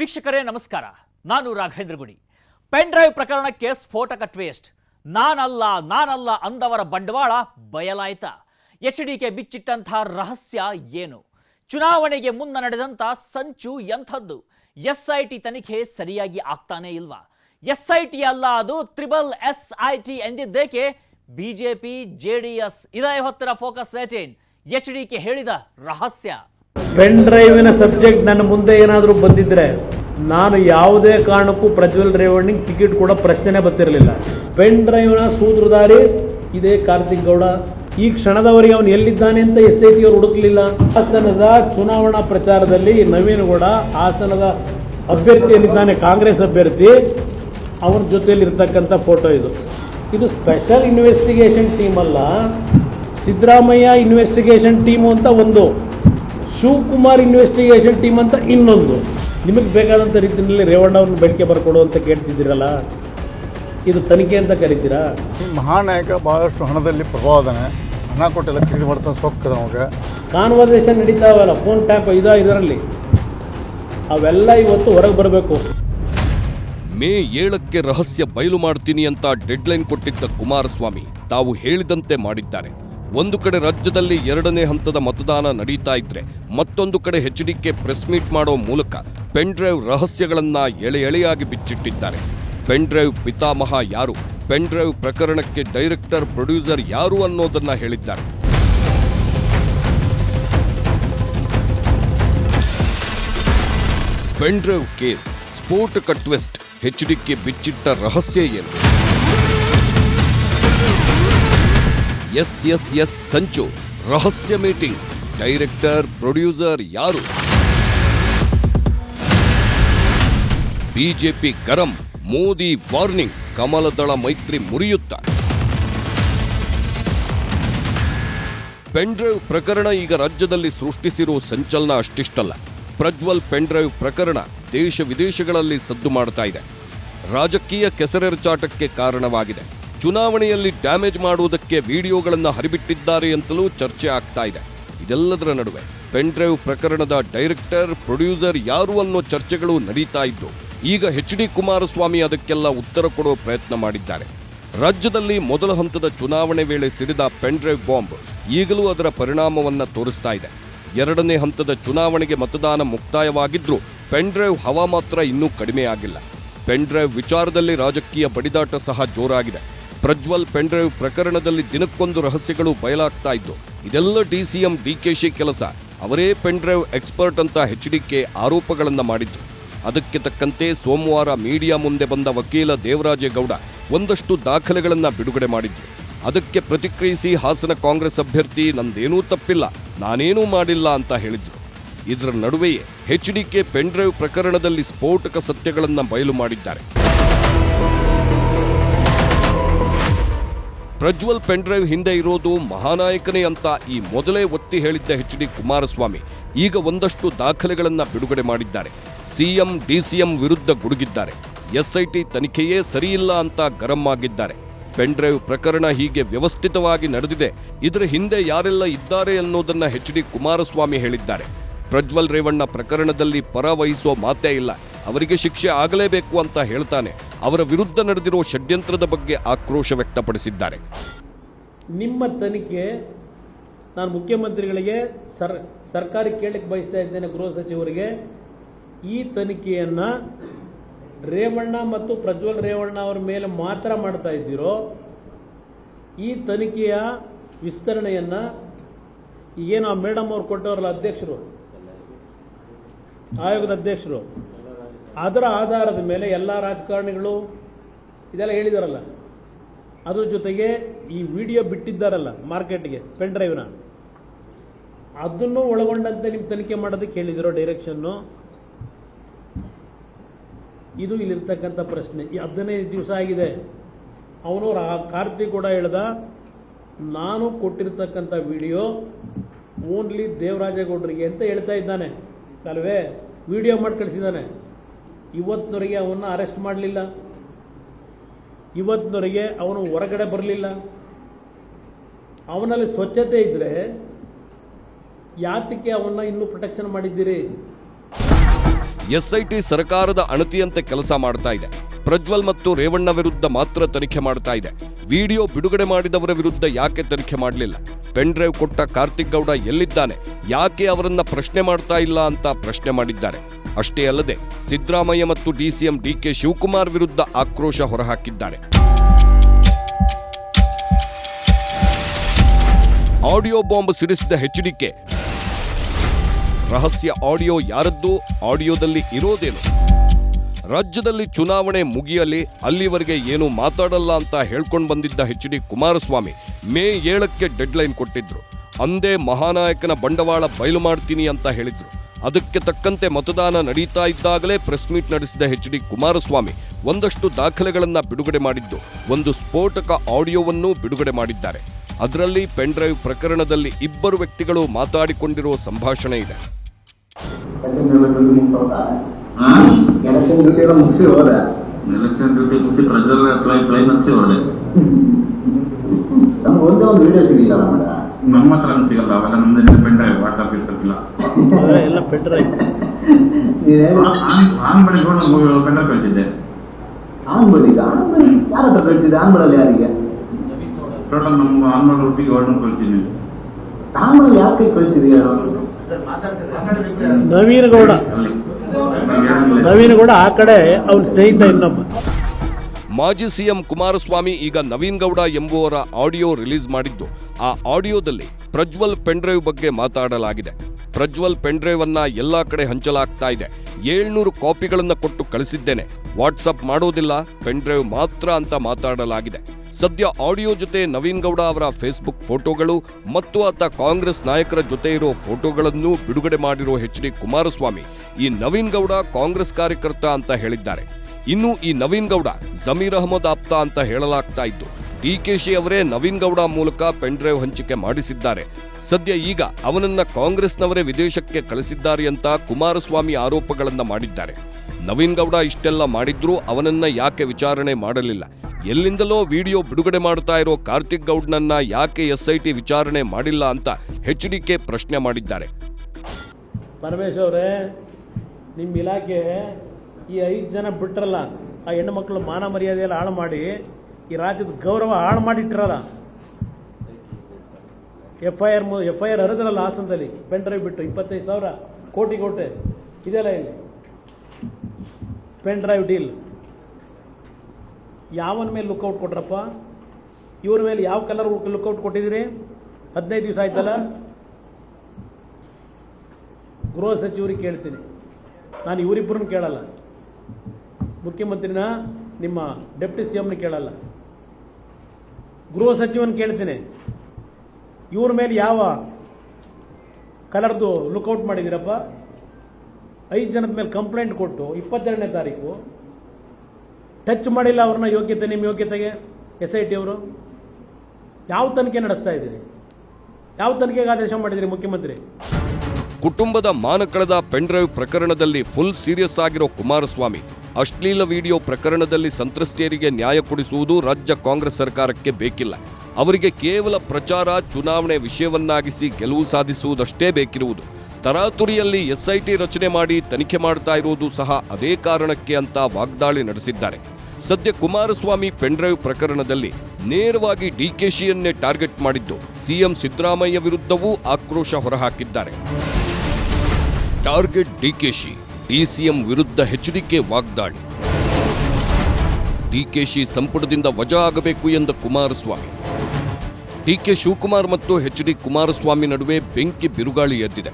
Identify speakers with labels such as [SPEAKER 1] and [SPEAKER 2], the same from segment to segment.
[SPEAKER 1] ವೀಕ್ಷಕರೇ, ನಮಸ್ಕಾರ. ನಾನು ರಾಘವೇಂದ್ರ ಗುಡಿ. ಪೆನ್ ಡ್ರೈವ್ ಪ್ರಕರಣಕ್ಕೆ ಸ್ಫೋಟಕ ಟ್ವೇಸ್ಟ್. ನಾನಲ್ಲ ನಾನಲ್ಲ ಅಂದವರ ಬಂಡವಾಳ ಬಯಲಾಯ್ತ. ಎಚ್ ಡಿ ಕೆ ಬಿಚ್ಚಿಟ್ಟಂತಹ ರಹಸ್ಯ ಏನು? ಚುನಾವಣೆಗೆ ಮುನ್ನ ನಡೆದಂಥ ಸಂಚು ಎಂಥದ್ದು? ಎಸ್ ಐ ಟಿ ತನಿಖೆ ಸರಿಯಾಗಿ ಆಗ್ತಾನೇ ಇಲ್ವಾ? ಎಸ್ ಐ ಟಿ ಅಲ್ಲ ಅದು, ತ್ರಿಬಲ್ ಎಸ್ ಐ ಟಿ ಎಂದಿದ್ದೇಕೆ? ಬಿಜೆಪಿ ಜೆಡಿಎಸ್ ಇದೇ ಹೊತ್ತರ focus eighteen H D K ಹೇಳಿದ ರಹಸ್ಯ.
[SPEAKER 2] ಪೆನ್ ಡ್ರೈವಿನ ಸಬ್ಜೆಕ್ಟ್ ನನ್ನ ಮುಂದೆ ಏನಾದರೂ ಬಂದಿದ್ರೆ, ನಾನು ಯಾವುದೇ ಕಾರಣಕ್ಕೂ ಪ್ರಜ್ವಲ್ ರೇವಣ್ಣಿಗೆ ಟಿಕೆಟ್ ಕೂಡ ಪ್ರಶ್ನೆ ಬರ್ತಿರಲಿಲ್ಲ. ಪೆನ್ ಡ್ರೈವ್ನ ಸೂತ್ರಧಾರಿ ಇದೇ ಕಾರ್ತಿಕ್ ಗೌಡ. ಈ ಕ್ಷಣದವರೆಗೆ ಅವನು ಎಲ್ಲಿದ್ದಾನೆ ಅಂತ ಎಸ್ ಐ ಟಿ ಅವರು ಹುಡುಕ್ಲಿಲ್ಲ. ಹಾಸನದ ಚುನಾವಣಾ ಪ್ರಚಾರದಲ್ಲಿ ನವೀನ್ ಗೌಡ ಹಾಸನದ ಅಭ್ಯರ್ಥಿ ಏನಿದ್ದಾನೆ ಕಾಂಗ್ರೆಸ್ ಅಭ್ಯರ್ಥಿ. ಅವನ ಜೊತೆಯಲ್ಲಿ ಇರ್ತಕ್ಕಂಥ ಫೋಟೋ ಇದು. ಇದು ಸ್ಪೆಷಲ್ ಇನ್ವೆಸ್ಟಿಗೇಷನ್ ಟೀಮ್ ಅಲ್ಲ. ಸಿದ್ದರಾಮಯ್ಯ ಇನ್ವೆಸ್ಟಿಗೇಷನ್ ಟೀಮು ಅಂತ ಒಂದು. ಶಿವಕುಮಾರ್ ಇನ್ವೆಸ್ಟಿಗೇಷನ್ ಟೀಮ್ ಅಂತ ಇನ್ನೊಂದು. ನಿಮಗೆ ಬೇಕಾದಂಥ ರೀತಿಯಲ್ಲಿ ರೇವಣ್ಣ ಅವ್ರನ್ನ ಬೇಡಿಕೆ ಬರ್ಕೊಡು ಅಂತ ಕೇಳ್ತಿದ್ದೀರಲ್ಲ ಇದು ತನಿಖೆ ಅಂತ ಕರಿತೀರಾ?
[SPEAKER 3] ಈ ಮಹಾನಾಯಕ ಬಹಳಷ್ಟು ಹಣದಲ್ಲಿ ಪ್ರಭಾವದನೆ ಹಣ ಕೊಟ್ಟೆಲ್ಲ ಖರೀದಿ ಮಾಡ್ತಾನೆ ಸೊಕ್ಕದ ಅವಾಗ
[SPEAKER 2] ಕಾನ್ವರ್ಸೇಷನ್ ನಡೀತಾವಲ್ಲ ಫೋನ್ ಟ್ಯಾಪ್ ಇದ ಇದರಲ್ಲಿ? ಅವೆಲ್ಲ ಇವತ್ತು ಹೊರಗೆ ಬರಬೇಕು.
[SPEAKER 4] ಮೇ ಏಳಕ್ಕೆ ರಹಸ್ಯ ಬಯಲು ಮಾಡ್ತೀನಿ ಅಂತ ಡೆಡ್ಲೈನ್ ಕೊಟ್ಟಿದ್ದ ಕುಮಾರಸ್ವಾಮಿ ತಾವು ಹೇಳಿದಂತೆ ಮಾಡಿದ್ದಾರೆ. ಒಂದು ಕಡೆ ರಾಜ್ಯದಲ್ಲಿ ಎರಡನೇ ಹಂತದ ಮತದಾನ ನಡೀತಾ ಇದ್ರೆ ಮತ್ತೊಂದು ಕಡೆ H D K press meet ಮಾಡೋ ಮೂಲಕ ಪೆನ್ ಡ್ರೈವ್ ರಹಸ್ಯಗಳನ್ನ ಎಳೆ ಎಳೆಯಾಗಿ ಬಿಚ್ಚಿಟ್ಟಿದ್ದಾರೆ. ಪೆನ್ ಡ್ರೈವ್ ಪಿತಾಮಹ ಯಾರು? ಪೆನ್ ಡ್ರೈವ್ ಪ್ರಕರಣಕ್ಕೆ ಡೈರೆಕ್ಟರ್, ಪ್ರೊಡ್ಯೂಸರ್ ಯಾರು ಅನ್ನೋದನ್ನ ಹೇಳಿದ್ದಾರೆ. Pen drive case H twist K ಬಿಚ್ಚಿಟ್ಟ ರಹಸ್ಯ ಏನು? ಎಸ್ ಎಸ್ ಎಸ್, ಸಂಚು. ರಹಸ್ಯ ಮೀಟಿಂಗ್. ಡೈರೆಕ್ಟರ್, ಪ್ರೊಡ್ಯೂಸರ್ ಯಾರು? ಬಿಜೆಪಿ ಗರಂ, ಮೋದಿ ವಾರ್ನಿಂಗ್. ಕಮಲದಳ ಮೈತ್ರಿ ಮುರಿಯುತ್ತ. ಪೆನ್ಡ್ರೈವ್ ಪ್ರಕರಣ ಈಗ ರಾಜ್ಯದಲ್ಲಿ ಸೃಷ್ಟಿಸಿರುವ ಸಂಚಲನ ಅಷ್ಟಿಷ್ಟಲ್ಲ. ಪ್ರಜ್ವಲ್ ಪೆನ್ಡ್ರೈವ್ ಪ್ರಕರಣ ದೇಶ ವಿದೇಶಗಳಲ್ಲಿ ಸದ್ದು ಮಾಡ್ತಾ ಇದೆ. ರಾಜಕೀಯ ಕೆಸರೆರಚಾಟಕ್ಕೆ ಕಾರಣವಾಗಿದೆ. ಚುನಾವಣೆಯಲ್ಲಿ ಡ್ಯಾಮೇಜ್ ಮಾಡುವುದಕ್ಕೆ ವಿಡಿಯೋಗಳನ್ನು ಹರಿಬಿಟ್ಟಿದ್ದಾರೆ ಅಂತಲೂ ಚರ್ಚೆ ಆಗ್ತಾ ಇದೆ. ಇದೆಲ್ಲದರ ನಡುವೆ ಪೆನ್ ಡ್ರೈವ್ ಪ್ರಕರಣದ ಡೈರೆಕ್ಟರ್, ಪ್ರೊಡ್ಯೂಸರ್ ಯಾರು ಅನ್ನೋ ಚರ್ಚೆಗಳು ನಡೀತಾ ಇದ್ದು, ಈಗ ಎಚ್ ಡಿ ಕುಮಾರಸ್ವಾಮಿ ಅದಕ್ಕೆಲ್ಲ ಉತ್ತರ ಕೊಡುವ ಪ್ರಯತ್ನ ಮಾಡಿದ್ದಾರೆ. ರಾಜ್ಯದಲ್ಲಿ ಮೊದಲ ಹಂತದ ಚುನಾವಣೆ ವೇಳೆ ಸಿಡಿದ ಪೆನ್ ಡ್ರೈವ್ ಬಾಂಬ್ ಈಗಲೂ ಅದರ ಪರಿಣಾಮವನ್ನ ತೋರಿಸ್ತಾ ಇದೆ. ಎರಡನೇ ಹಂತದ ಚುನಾವಣೆಗೆ ಮತದಾನ ಮುಕ್ತಾಯವಾಗಿದ್ರೂ ಪೆನ್ಡ್ರೈವ್ ಹವಾ ಮಾತ್ರ ಇನ್ನೂ ಕಡಿಮೆಯಾಗಿಲ್ಲ ಪೆನ್ಡ್ರೈವ್ ವಿಚಾರದಲ್ಲಿ ರಾಜಕೀಯ ಬಡಿದಾಟ ಸಹ ಜೋರಾಗಿದೆ. ಪ್ರಜ್ವಲ್ ಪೆಂಡ್ರೈವ್ ಪ್ರಕರಣದಲ್ಲಿ ದಿನಕ್ಕೊಂದು ರಹಸ್ಯಗಳು ಬಯಲಾಗ್ತಾ ಇದ್ದು, ಇದೆಲ್ಲ ಡಿಸಿಎಂ ಶಿ ಕೆಲಸ. ಅವರೇ ಪೆಂಡ್ರೈವ್ ಎಕ್ಸ್ಪರ್ಟ್ ಅಂತ ಎಚ್ ಡಿ ಕೆ ಆರೋಪಗಳನ್ನು ಮಾಡಿದ್ರು ಅದಕ್ಕೆ ತಕ್ಕಂತೆ ಸೋಮವಾರ ಮೀಡಿಯಾ ಮುಂದೆ ಬಂದ ವಕೀಲ ದೇವರಾಜೇಗೌಡ ಒಂದಷ್ಟು ದಾಖಲೆಗಳನ್ನು ಬಿಡುಗಡೆ ಮಾಡಿದ್ದು ಅದಕ್ಕೆ ಪ್ರತಿಕ್ರಿಯಿಸಿ ಹಾಸನ ಕಾಂಗ್ರೆಸ್ ಅಭ್ಯರ್ಥಿ, ನಂದೇನೂ ತಪ್ಪಿಲ್ಲ, ನಾನೇನೂ ಮಾಡಿಲ್ಲ ಅಂತ ಹೇಳಿದ್ರು. ಇದರ ನಡುವೆಯೇ ಎಚ್ ಡಿ ಕೆ ಪೆಂಡ್ರೈವ್ ಪ್ರಕರಣದಲ್ಲಿ ಸ್ಫೋಟಕ ಸತ್ಯಗಳನ್ನು ಬಯಲು ಮಾಡಿದ್ದಾರೆ. ಪ್ರಜ್ವಲ್ ಪೆನ್ಡ್ರೈವ್ ಹಿಂದೆ ಇರೋದು ಮಹಾನಾಯಕನೇ ಅಂತ ಈ ಮೊದಲೇ ಒತ್ತಿ ಹೇಳಿದ್ದ ಎಚ್ ಡಿ ಕುಮಾರಸ್ವಾಮಿ ಈಗ ಒಂದಷ್ಟು ದಾಖಲೆಗಳನ್ನು ಬಿಡುಗಡೆ ಮಾಡಿದ್ದಾರೆ. ಸಿಎಂ, ಡಿಸಿಎಂ ವಿರುದ್ಧ ಗುಡುಗಿದ್ದಾರೆ. ಎಸ್ಐಟಿ ತನಿಖೆಯೇ ಸರಿಯಿಲ್ಲ ಅಂತ ಗರಂ ಆಗಿದ್ದಾರೆ. ಪೆನ್ಡ್ರೈವ್ ಪ್ರಕರಣ ಹೀಗೆ ವ್ಯವಸ್ಥಿತವಾಗಿ ನಡೆದಿದೆ. ಇದರ ಹಿಂದೆ ಯಾರೆಲ್ಲ ಇದ್ದಾರೆ ಅನ್ನೋದನ್ನ ಎಚ್ ಡಿ ಕುಮಾರಸ್ವಾಮಿ ಹೇಳಿದ್ದಾರೆ. ಪ್ರಜ್ವಲ್ ರೇವಣ್ಣ ಪ್ರಕರಣದಲ್ಲಿ ಪರ ವಹಿಸೋ ಮಾತೇ ಇಲ್ಲ. ಅವರಿಗೆ ಶಿಕ್ಷೆ ಆಗಲೇಬೇಕು ಅಂತ ಹೇಳ್ತಾನೆ. ಅವರ ವಿರುದ್ಧ ನಡೆದಿರೋ ಷಡ್ಯಂತ್ರದ ಬಗ್ಗೆ ಆಕ್ರೋಶ ವ್ಯಕ್ತಪಡಿಸಿದ್ದಾರೆ.
[SPEAKER 2] ನಿಮ್ಮ ತನಿಖೆ ನಾನು ಮುಖ್ಯಮಂತ್ರಿಗಳಿಗೆ ಸರ್, ಸರ್ಕಾರ ಕೇಳಕ್ಕೆ ಬಯಸ್ತಾ ಇದ್ದೇನೆ ಗೃಹ ಸಚಿವರಿಗೆ. ಈ ತನಿಖೆಯನ್ನು ರೇವಣ್ಣ ಮತ್ತು ಪ್ರಜ್ವಲ್ ರೇವಣ್ಣ ಅವರ ಮೇಲೆ ಮಾತ್ರ ಮಾಡ್ತಾ ಇದ್ದೀರೋ, ಈ ತನಿಖೆಯ ವಿಸ್ತರಣೆಯನ್ನು ಏನು ಆ ಮೇಡಮ್ ಅವ್ರು ಕೊಟ್ಟವರಲ್ಲ ಅಧ್ಯಕ್ಷರು, ಆಯೋಗದ ಅಧ್ಯಕ್ಷರು ಅದರ ಆಧಾರದ ಮೇಲೆ ಎಲ್ಲ ರಾಜಕಾರಣಿಗಳು ಇದೆಲ್ಲ ಹೇಳಿದಾರಲ್ಲ. ಅದ್ರ ಜೊತೆಗೆ ಈ ವಿಡಿಯೋ ಬಿಟ್ಟಿದ್ದಾರಲ್ಲ ಮಾರ್ಕೆಟ್ಗೆ, ಪೆನ್ ಡ್ರೈವ್ನ. ಅದನ್ನು ಒಳಗೊಂಡಂತೆ ನಿಮ್ಮ ತನಿಖೆ ಮಾಡೋದಕ್ಕೆ ಹೇಳಿದಿರೋ ಡೈರೆಕ್ಷನ್ನು. ಇದು ಇಲ್ಲಿರ್ತಕ್ಕಂಥ ಪ್ರಶ್ನೆ. ಈ ಹದಿನೈದು ದಿವಸ ಆಗಿದೆ. ಅವನು ಕಾರ್ತಿಕ್ ಕೂಡ ಹೇಳ್ದ, ನಾನು ಕೊಟ್ಟಿರ್ತಕ್ಕಂಥ ವಿಡಿಯೋ ಓನ್ಲಿ ದೇವರಾಜೇಗೌಡರಿಗೆ ಅಂತ ಹೇಳ್ತಾ ಇದ್ದಾನೆ. ಅಲ್ವೇ? ವಿಡಿಯೋ ಮಾಡಿ ಕಳಿಸಿದ್ದಾನೆ. ಇವತ್ತಿನವರೆಗೆ ಅವನ್ನ ಅರೆಸ್ಟ್ ಮಾಡಲಿಲ್ಲ. ಇವತ್ತಿನವರೆಗೆ ಅವನು ಹೊರಗಡೆ ಬರಲಿಲ್ಲ. ಅವನಲ್ಲಿ ಸ್ವಚ್ಛತೆ ಇದ್ದರೆ ಯಾತಕ್ಕೆ ಅವನ್ನ ಇನ್ನೂ ಪ್ರೊಟೆಕ್ಷನ್ ಮಾಡಿದ್ದೀರಿ?
[SPEAKER 4] ಎಸ್ಐಟಿ ಸರ್ಕಾರದ ಅಣತಿಯಂತೆ ಕೆಲಸ ಮಾಡ್ತಾ ಇದೆ. ಪ್ರಜ್ವಲ್ ಮತ್ತು ರೇವಣ್ಣ ವಿರುದ್ಧ ಮಾತ್ರ ತನಿಖೆ ಮಾಡ್ತಾ ಇದೆ. ವಿಡಿಯೋ ಬಿಡುಗಡೆ ಮಾಡಿದವರ ವಿರುದ್ಧ ಯಾಕೆ ತನಿಖೆ ಮಾಡಲಿಲ್ಲ? ಪೆನ್ ಡ್ರೈವ್ ಕೊಟ್ಟ ಕಾರ್ತಿಕ್ ಗೌಡ ಎಲ್ಲಿದ್ದಾನೆ? ಯಾಕೆ ಅವರನ್ನ ಪ್ರಶ್ನೆ ಮಾಡ್ತಾ ಇಲ್ಲ ಅಂತ ಪ್ರಶ್ನೆ ಮಾಡಿದ್ದಾರೆ. ಅಷ್ಟೇ ಅಲ್ಲದೆ ಸಿದ್ದರಾಮಯ್ಯ ಮತ್ತು ಡಿಸಿಎಂ ಡಿಕೆ ಶಿವಕುಮಾರ್ ವಿರುದ್ಧ ಆಕ್ರೋಶ ಹೊರಹಾಕಿದ್ದಾರೆ. ಆಡಿಯೋ ಬಾಂಬ್ ಸಿಡಿಸಿದ ಎಚ್ಡಿಕೆ ರಹಸ್ಯ ಆಡಿಯೋ ಯಾರದ್ದು? ಆಡಿಯೋದಲ್ಲಿ ಇರೋದೇನು? ರಾಜ್ಯದಲ್ಲಿ ಚುನಾವಣೆ ಮುಗಿಯಲಿ, ಅಲ್ಲಿವರೆಗೆ ಏನು ಮಾತಾಡಲ್ಲ ಅಂತ ಹೇಳ್ಕೊಂಡು ಬಂದಿದ್ದ ಎಚ್ ಡಿ ಕುಮಾರಸ್ವಾಮಿ ಮೇ ಏಳಕ್ಕೆ ಡೆಡ್ಲೈನ್ ಕೊಟ್ಟಿದ್ರು. ಅಂದೇ ಮಹಾನಾಯಕನ ಬಂಡವಾಳ ಬಯಲು ಮಾಡ್ತೀನಿ ಅಂತ ಹೇಳಿದ್ರು. ಅದಕ್ಕೆ ತಕ್ಕಂತೆ ಮತದಾನ ನಡೀತಾ ಇದ್ದಾಗಲೇ ಪ್ರೆಸ್ ಮೀಟ್ ನಡೆಸಿದ ಎಚ್ ಡಿ ಕುಮಾರಸ್ವಾಮಿ ಒಂದಷ್ಟು ದಾಖಲೆಗಳನ್ನ ಬಿಡುಗಡೆ ಮಾಡಿದ್ದು ಒಂದು ಸ್ಫೋಟಕ ಆಡಿಯೋವನ್ನು ಬಿಡುಗಡೆ ಮಾಡಿದ್ದಾರೆ. ಅದರಲ್ಲಿ ಪೆನ್ ಡ್ರೈವ್ ಪ್ರಕರಣದಲ್ಲಿ ಇಬ್ಬರು ವ್ಯಕ್ತಿಗಳು ಮಾತಾಡಿಕೊಂಡಿರುವ ಸಂಭಾಷಣೆ ಇದೆ.
[SPEAKER 5] ಒಂದು
[SPEAKER 6] ನಮ್ಮ ಹತ್ರ ಸಿಗಲ್ಲ ಅವೆಲ್ಲ ನಮ್ದು ವಾಟ್ಸ್ಆಪ್ ಇರ್ಸಕ್ ಇಲ್ಲ
[SPEAKER 2] ಅದೇ ಎಲ್ಲ
[SPEAKER 5] ನೀನ್
[SPEAKER 6] ಆನ್ ಬಳಿ ಮೂವಿ ಕಂಡ ಕಳಿಸಿದ್ದೆ.
[SPEAKER 5] ಆನ್ ಬಳಿಗ ಆನ್ ಬಳಿ ಯಾರ ಹತ್ರ ಕಳಿಸಿದ್ದೆ? ಆನ್ ಬಳಲ್ಲಿ ಯಾರಿಗೆ?
[SPEAKER 6] ಟೋಟಲ್ ನಮ್ಮ ಆನ್ ಮಾಡಿ ಒಟ್ಟಿಗೆ ಹೊರಡು ಕಳಿಸಿದ್ವಿ
[SPEAKER 5] ಆನ್ ಬಳಿ ಯಾರ ಕೈ ಕಳಿಸಿದೆ ನವೀನಗೌಡ
[SPEAKER 2] ನವೀನ್ ಗೌಡ. ನವೀನ್ ಗೌಡ ಆ ಕಡೆ ಅವ್ನ ಸ್ನೇಹಿತ ಇನ್ನೊಬ್ಬ.
[SPEAKER 4] ಮಾಜಿ ಸಿಎಂ ಕುಮಾರಸ್ವಾಮಿ ಈಗ ನವೀನ್ ಗೌಡ ಎಂಬುವರ ಆಡಿಯೋ ರಿಲೀಸ್ ಮಾಡಿದ್ದು, ಆ ಆಡಿಯೋದಲ್ಲಿ ಪ್ರಜ್ವಲ್ ಪೆಂಡ್ರೈವ್ ಬಗ್ಗೆ ಮಾತಾಡಲಾಗಿದೆ. ಪ್ರಜ್ವಲ್ ಪೆಂಡ್ರೈವ್ ಅನ್ನ ಎಲ್ಲಾ ಕಡೆ ಹಂಚಲಾಗ್ತಾ ಇದೆ. ಏಳ್ನೂರು ಕಾಪಿಗಳನ್ನು ಕೊಟ್ಟು ಕಳಿಸಿದ್ದೇನೆ. ವಾಟ್ಸಪ್ ಮಾಡೋದಿಲ್ಲ, ಪೆಂಡ್ರೈವ್ ಮಾತ್ರ ಅಂತ ಮಾತಾಡಲಾಗಿದೆ. ಸದ್ಯ ಆಡಿಯೋ ಜೊತೆ ನವೀನ್ ಗೌಡ ಅವರ ಫೇಸ್ಬುಕ್ ಫೋಟೋಗಳು ಮತ್ತು ಆತ ಕಾಂಗ್ರೆಸ್ ನಾಯಕರ ಜೊತೆ ಇರೋ ಫೋಟೋಗಳನ್ನು ಬಿಡುಗಡೆ ಮಾಡಿರೋ ಎಚ್ ಡಿ ಕುಮಾರಸ್ವಾಮಿ ಈ ನವೀನ್ ಗೌಡ ಕಾಂಗ್ರೆಸ್ ಕಾರ್ಯಕರ್ತ ಅಂತ ಹೇಳಿದ್ದಾರೆ. ಇನ್ನು ಈ ನವೀನ್ ಗೌಡ ಜಮೀರ್ ಅಹಮದ್ ಆಪ್ತ ಅಂತ ಹೇಳಲಾಗ್ತಾ ಕೆ ಶಿ ಅವರೇ ನವೀನ್ ಗೌಡ ಮೂಲಕ ಪೆನ್ ಡ್ರೈವ್ ಹಂಚಿಕೆ ಮಾಡಿಸಿದ್ದಾರೆ. ಸದ್ಯ ಈಗ ಅವನನ್ನ ಕಾಂಗ್ರೆಸ್ನವರೇ ವಿದೇಶಕ್ಕೆ ಕಳಿಸಿದ್ದಾರೆ ಅಂತ ಕುಮಾರಸ್ವಾಮಿ ಆರೋಪಗಳನ್ನ ಮಾಡಿದ್ದಾರೆ. ನವೀನ್ ಗೌಡ ಇಷ್ಟೆಲ್ಲ ಮಾಡಿದ್ರೂ ಅವನನ್ನ ಯಾಕೆ ವಿಚಾರಣೆ ಮಾಡಲಿಲ್ಲ? ಎಲ್ಲಿಂದಲೋ ವಿಡಿಯೋ ಬಿಡುಗಡೆ ಮಾಡ್ತಾ ಇರೋ ಕಾರ್ತಿಕ್ ಗೌಡ್ನನ್ನ ಯಾಕೆ ಎಸ್ಐಟಿ ವಿಚಾರಣೆ ಮಾಡಿಲ್ಲ ಅಂತ ಎಚ್ ಡಿಕೆ ಪ್ರಶ್ನೆ ಮಾಡಿದ್ದಾರೆ.
[SPEAKER 2] ಪರಮೇಶ್ ಅವರೇ ನಿಮ್ಮ ಇಲಾಖೆ ಈ ಐದು ಜನ ಬಿಟ್ರಲ್ಲ, ಆ ಹೆಣ್ಣು ಮಕ್ಕಳು ಮಾನ ಮರ್ಯಾದೆ ಎಲ್ಲ ಹಾಳು ಮಾಡಿ, ಈ ರಾಜ್ಯದ ಗೌರವ ಹಾಳು ಮಾಡಿಟ್ಟಿರಲ್ಲ. F I R F I R ಹರಿದ್ರಲ್ಲ ಹಾಸನದಲ್ಲಿ ಪೆನ್ ಡ್ರೈವ್ ಬಿಟ್ಟು ಇಪ್ಪತ್ತೈದು ಸಾವಿರ ಕೋಟಿ ಕೋಟೆ ಇದೆಲ್ಲ ಇಲ್ಲಿ ಪೆನ್ ಡ್ರೈವ್ ಡೀಲ್. ಯಾವನ ಮೇಲೆ ಲುಕ್ಔಟ್ ಕೊಟ್ರಪ್ಪ? ಇವ್ರ ಮೇಲೆ ಯಾವ ಕಲರ್ ಲುಕ್ಔಟ್ ಕೊಟ್ಟಿದ್ದೀರಿ? ಹದಿನೈದು ದಿವಸ ಆಯ್ತಲ್ಲ? ಗೃಹ ಸಚಿವರಿಗೆ ಕೇಳ್ತೀನಿ. ನಾನು ಇವರಿಬ್ಬರನ್ನು ಕೇಳಲ್ಲ. ಮುಖ್ಯಮಂತ್ರಿನ ನಿಮ್ಮ ಡೆಪ್ಟಿ ಸಿ ಎಮ್ನ ಕೇಳಲ್ಲ. ಗೃಹ ಸಚಿವನ ಕೇಳ್ತೇನೆ. ಇವ್ರ ಮೇಲೆ ಯಾವ ಕಲರ್ದು ಲುಕ್ಔಟ್ ಮಾಡಿದ್ದೀರಪ್ಪ ಐದು ಜನದ ಮೇಲೆ ಕಂಪ್ಲೇಂಟ್ ಕೊಟ್ಟು ಇಪ್ಪತ್ತೆರಡನೇ ತಾರೀಕು. ಟಚ್ ಮಾಡಿಲ್ಲ ಅವ್ರನ್ನ ಯೋಗ್ಯತೆ, ನಿಮ್ಮ ಯೋಗ್ಯತೆಗೆ? ಎಸ್ ಐ ಟಿ ಅವರು? ಯಾವ ತನಿಖೆ ನಡೆಸ್ತಾ ಇದ್ದೀರಿ? ಯಾವ ತನಿಖೆಗೆ ಆದೇಶ ಮಾಡಿದಿರಿ ಮುಖ್ಯಮಂತ್ರಿ?
[SPEAKER 4] ಕುಟುಂಬದ ಮಾನ ಕಳೆದ ಪೆನ್ಡ್ರೈವ್ ಪ್ರಕರಣದಲ್ಲಿ ಫುಲ್ ಸೀರಿಯಸ್ ಆಗಿರೋ ಕುಮಾರಸ್ವಾಮಿ. ಅಶ್ಲೀಲ ವಿಡಿಯೋ ಪ್ರಕರಣದಲ್ಲಿ ಸಂತ್ರಸ್ತೆಯರಿಗೆ ನ್ಯಾಯ ಕೊಡಿಸುವುದು ರಾಜ್ಯ ಕಾಂಗ್ರೆಸ್ ಸರ್ಕಾರಕ್ಕೆ ಬೇಕಿಲ್ಲ. ಅವರಿಗೆ ಕೇವಲ ಪ್ರಚಾರ, ಚುನಾವಣೆ ವಿಷಯವನ್ನಾಗಿಸಿ ಗೆಲುವು ಸಾಧಿಸುವುದಷ್ಟೇ ಬೇಕಿರುವುದು. ತರಾತುರಿಯಲ್ಲಿ ಎಸ್ಐಟಿ ರಚನೆ ಮಾಡಿ ತನಿಖೆ ಮಾಡ್ತಾ ಇರುವುದು ಸಹ ಅದೇ ಕಾರಣಕ್ಕೆ ಅಂತ ವಾಗ್ದಾಳಿ ನಡೆಸಿದ್ದಾರೆ. ಸದ್ಯ ಕುಮಾರಸ್ವಾಮಿ ಪೆನ್ಡ್ರೈವ್ ಪ್ರಕರಣದಲ್ಲಿ ನೇರವಾಗಿ ಡಿಕೆಶಿಯನ್ನೇ ಟಾರ್ಗೆಟ್ ಮಾಡಿದ್ದು ಸಿಎಂ ಸಿದ್ದರಾಮಯ್ಯ ವಿರುದ್ಧವೂ ಆಕ್ರೋಶ ಹೊರಹಾಕಿದ್ದಾರೆ. ಟಾರ್ಗೆಟ್ ಡಿಕೆಶಿ ಡಿಸಿಎಂ ವಿರುದ್ಧ ಎಚ್ಡಿಕೆ ವಾಗ್ದಾಳಿ. ಡಿಕೆಶಿ ಸಂಪುಟದಿಂದ ವಜಾ ಆಗಬೇಕು ಎಂದ ಕುಮಾರಸ್ವಾಮಿ. ಡಿಕೆ ಶಿವಕುಮಾರ್ ಮತ್ತು ಎಚ್ ಡಿ ಕುಮಾರಸ್ವಾಮಿ ನಡುವೆ ಬೆಂಕಿ ಬಿರುಗಾಳಿ ಎದ್ದಿದೆ